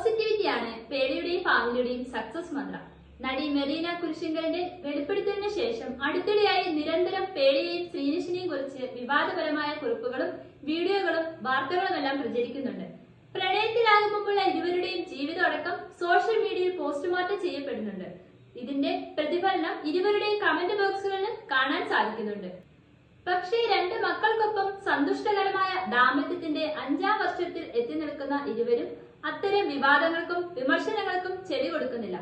പോസിറ്റിവിറ്റിയാണ് പേടിയുടെയും ഫാമിലിയുടെയും success മന്ത്രം നടി മെറീന കുരിശിങ്കലിന്റെ വെളിപ്പെടുത്തലിന് ശേഷം അടുത്തിടെയായി നിരന്തരം പേടിയെയും ശ്രീനിഷിനെയും കുറിച്ച് വിവാദപരമായ കുറിപ്പുകളും വീഡിയോകളും വാർത്തകളുമെല്ലാം പ്രചരിക്കുന്നുണ്ട്. പ്രണയത്തിലാകുമ്പോഴുള്ള ഇരുവരുടെയും ജീവിതം അടക്കം സോഷ്യൽ മീഡിയയിൽ പോസ്റ്റ്മോർട്ടം ചെയ്യപ്പെടുന്നുണ്ട്. ഇതിന്റെ പ്രതിഫലനം ഇരുവരുടെയും കമന്റ് ബോക്സുകളിൽ കാണാൻ സാധിക്കുന്നുണ്ട്. പക്ഷേ രണ്ട് മക്കൾക്കൊപ്പം ദാമ്പത്യത്തിന്റെ അഞ്ചാം വർഷത്തിൽ എത്തി നിൽക്കുന്ന ഇരുവരും അത്തരം വിവാദങ്ങൾക്കും വിമർശനങ്ങൾക്കും ചെവി കൊടുക്കുന്നില്ല.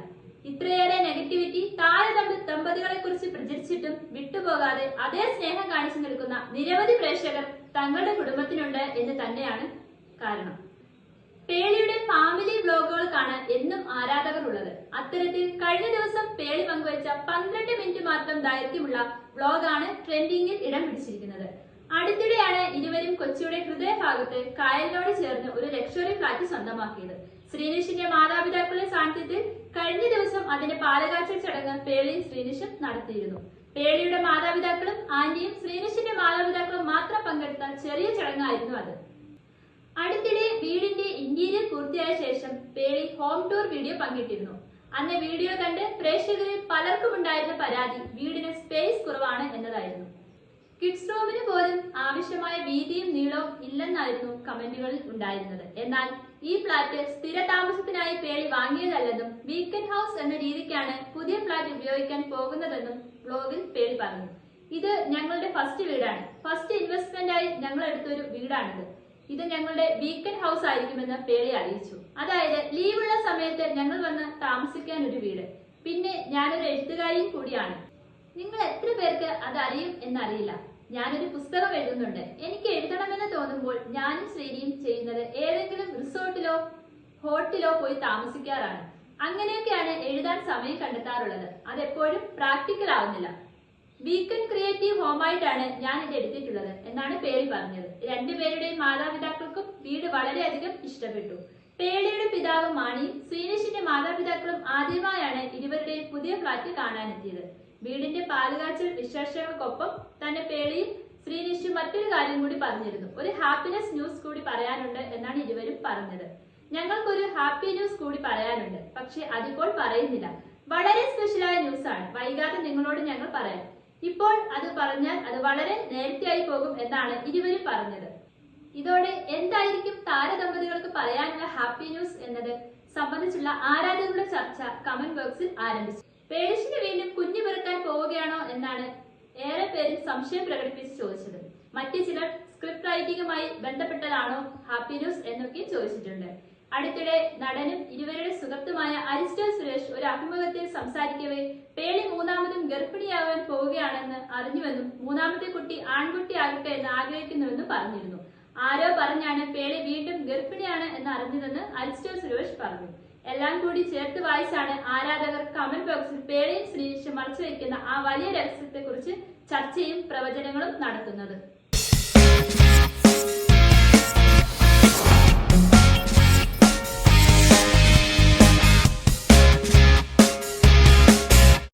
ഇത്രയേറെ നെഗറ്റിവിറ്റി താരതമ്യ ദമ്പതികളെ കുറിച്ച് പ്രചരിച്ചിട്ടും വിട്ടുപോകാതെ അതേ സ്നേഹം കാണിച്ചു നിൽക്കുന്ന നിരവധി പ്രേക്ഷകർ തങ്ങളുടെ കുടുംബത്തിനുണ്ട് എന്ന് തന്നെയാണ് കാരണം. പേളിയുടെ ഫാമിലി വ്ലോഗുകൾക്കാണ് എന്നും ആരാധകർ ഉള്ളത് അത്തരത്തിൽ കഴിഞ്ഞ ദിവസം പേളി പങ്കുവച്ച പന്ത്രണ്ട് മിനിറ്റ് മാത്രം ദൈർഘ്യമുള്ള വ്ലോഗാണ് ട്രെൻഡിങ്ങിൽ ഇടം പിടിച്ചിരിക്കുന്നത്. അടുത്തിടെയാണ് ഇരുവരും കൊച്ചിയുടെ ഹൃദയഭാഗത്ത് കായലിനോട് ചേർന്ന് ഒരു ലക്ഷറി ഫ്ലാറ്റ് സ്വന്തമാക്കിയത്. ശ്രീനിഷിന്റെ മാതാപിതാക്കളുടെ സാന്നിധ്യത്തിൽ കഴിഞ്ഞ ദിവസം അതിന്റെ പാലകാച്ചൽ ചടങ്ങ് പേളിയും ശ്രീനിഷും നടത്തിയിരുന്നു. പേളിയുടെ മാതാപിതാക്കളും ആന്റിയും ശ്രീനിഷിന്റെ മാതാപിതാക്കളും മാത്രം പങ്കെടുത്ത ചെറിയ ചടങ്ങായിരുന്നു അത്. അടുത്തിടെ വീടിന്റെ ഇന്റീരിയർ പൂർത്തിയായ ശേഷം പേളി ഹോം ടൂർ വീഡിയോ പങ്കിട്ടിരുന്നു. അന്ന് വീഡിയോ കണ്ട് പ്രേക്ഷകരിൽ പലർക്കും ഉണ്ടായിരുന്ന പരാതി വീടിന് സ്പേസ് കുറവാണ് എന്നതായിരുന്നു. കിഡ്സ് റൂമിന് പോലും ആവശ്യമായ വീതിയും നീളവും ഇല്ലെന്നായിരുന്നു കമന്റുകളിൽ ഉണ്ടായിരുന്നത്. എന്നാൽ ഈ ഫ്ലാറ്റ് സ്ഥിര താമസത്തിനായി പേളി വാങ്ങിയതല്ലെന്നും വീക്കെൻഡ് ഹൗസ് എന്ന രീതിക്കാണ് പുതിയ ഫ്ളാറ്റ് ഉപയോഗിക്കാൻ പോകുന്നതെന്നും ബ്ലോഗിൽ പേളി പറഞ്ഞു. ഇത് ഞങ്ങളുടെ ഫസ്റ്റ് വീടാണ്. ഫസ്റ്റ് ഇൻവെസ്റ്റ്മെന്റ് ആയി ഞങ്ങൾ എടുത്തൊരു വീടാണിത്. ഇത് ഞങ്ങളുടെ വീക്കെൻഡ് ഹൗസ് ആയിരിക്കുമെന്ന് പേളി അറിയിച്ചു. അതായത് ലീവുള്ള സമയത്ത് ഞങ്ങൾ വന്ന് താമസിക്കാൻ ഒരു വീട്. പിന്നെ ഞാനൊരു എഴുത്തുകാരിയും കൂടിയാണ്. നിങ്ങൾ എത്ര പേർക്ക് അത് അറിയും എന്നറിയില്ല. ഞാനൊരു പുസ്തകം എഴുതുന്നുണ്ട്. എനിക്ക് എഴുതണമെന്ന് തോന്നുമ്പോൾ ഞാനും ശ്രീനിയും ചെയ്യുന്നത് ഏതെങ്കിലും റിസോർട്ടിലോ ഹോട്ടലിലോ പോയി താമസിക്കാറാണ്. അങ്ങനെയൊക്കെയാണ് എഴുതാൻ സമയം കണ്ടെത്താറുള്ളത്. അതെപ്പോഴും പ്രാക്ടിക്കൽ ആവുന്നില്ല. വീക്കെൻഡ് ക്രിയേറ്റീവ് ഹോമായിട്ടാണ് ഞാൻ ഇത് എടുത്തിട്ടുള്ളത് എന്നാണ് പേര് പറഞ്ഞത്. രണ്ടുപേരുടെയും മാതാപിതാക്കൾക്കും വീട് വളരെയധികം ഇഷ്ടപ്പെട്ടു. പേളിയുടെ പിതാവ് മാണി സ്വീനിഷിന്റെ മാതാപിതാക്കളും ആദ്യമായാണ് ഇരുവരുടെയും പുതിയ ഫ്ളാറ്റ് കാണാനെത്തിയത്. വീടിന്റെ പാലുകാച്ചൽ വിശേഷങ്ങൾക്കൊപ്പം തന്റെ പേളിയിൽ ശ്രീനിഷ് മറ്റൊരു കാര്യം കൂടി പറഞ്ഞിരുന്നു. ഒരു ഹാപ്പിനെസ് ന്യൂസ് കൂടി പറയാനുണ്ട് എന്നാണ് ഇരുവരും പറഞ്ഞത്. ഞങ്ങൾക്കൊരു ഹാപ്പി ന്യൂസ് കൂടി പറയാനുണ്ട്. പക്ഷെ അതിപ്പോൾ പറയുന്നില്ല. വളരെ സ്പെഷ്യലായ ന്യൂസ് ആണ് വൈകാതെ നിങ്ങളോട് ഞങ്ങൾ പറയാം. ഇപ്പോൾ അത് പറഞ്ഞാൽ അത് വളരെ നേരത്തെയായി പോകും എന്നാണ് ഇരുവരും പറഞ്ഞത്. ഇതോടെ എന്തായിരിക്കും താരദമ്പതികൾക്ക് പറയാനുള്ള ഹാപ്പി ന്യൂസ് എന്നത് സംബന്ധിച്ചുള്ള ആരാധകരുടെ ചർച്ച കമന്റ് ബോക്സിൽ ആരംഭിച്ചു. പേഴ്സിന് വീണ്ടും കുഞ്ഞു പിറക്കാൻ പോവുകയാണോ എന്നാണ് ഏറെ പേര് സംശയം പ്രകടിപ്പിച്ച് ചോദിച്ചത്. മറ്റു ചിലർ സ്ക്രിപ്റ്റ് റൈറ്റിംഗുമായി ബന്ധപ്പെട്ടതാണോ ഹാപ്പി ന്യൂസ് എന്നൊക്കെ ചോദിച്ചിട്ടുണ്ട്. അടുത്തിടെ നടനും ഇരുവരുടെ സുഹൃത്തുമായ അരിസ്റ്റോ സുരേഷ് ഒരു അഭിമുഖത്തിൽ സംസാരിക്കവേ പേളി മൂന്നാമതും ഗർഭിണിയാവാൻ പോവുകയാണെന്ന് അറിഞ്ഞുവെന്നും മൂന്നാമത്തെ കുട്ടി ആൺകുട്ടിയാകട്ടെ എന്ന് ആഗ്രഹിക്കുന്നുവെന്നും പറഞ്ഞിരുന്നു. ആരോ പറഞ്ഞാണ് പേളി വീണ്ടും ഗർഭിണിയാണ് എന്ന് അറിഞ്ഞതെന്ന് അരിസ്റ്റൽ സുരേഷ് പറഞ്ഞു. എല്ലാം കൂടി ചേർത്ത് വായിച്ചാണ് ആരാധകർ കമന്റ് ബോക്സിൽ പേളയും ശ്രീനിഷും മറച്ചു വയ്ക്കുന്ന ആ വലിയ രഹസ്യത്തെക്കുറിച്ച് ചർച്ചയും പ്രവചനങ്ങളും നടത്തുന്നത്.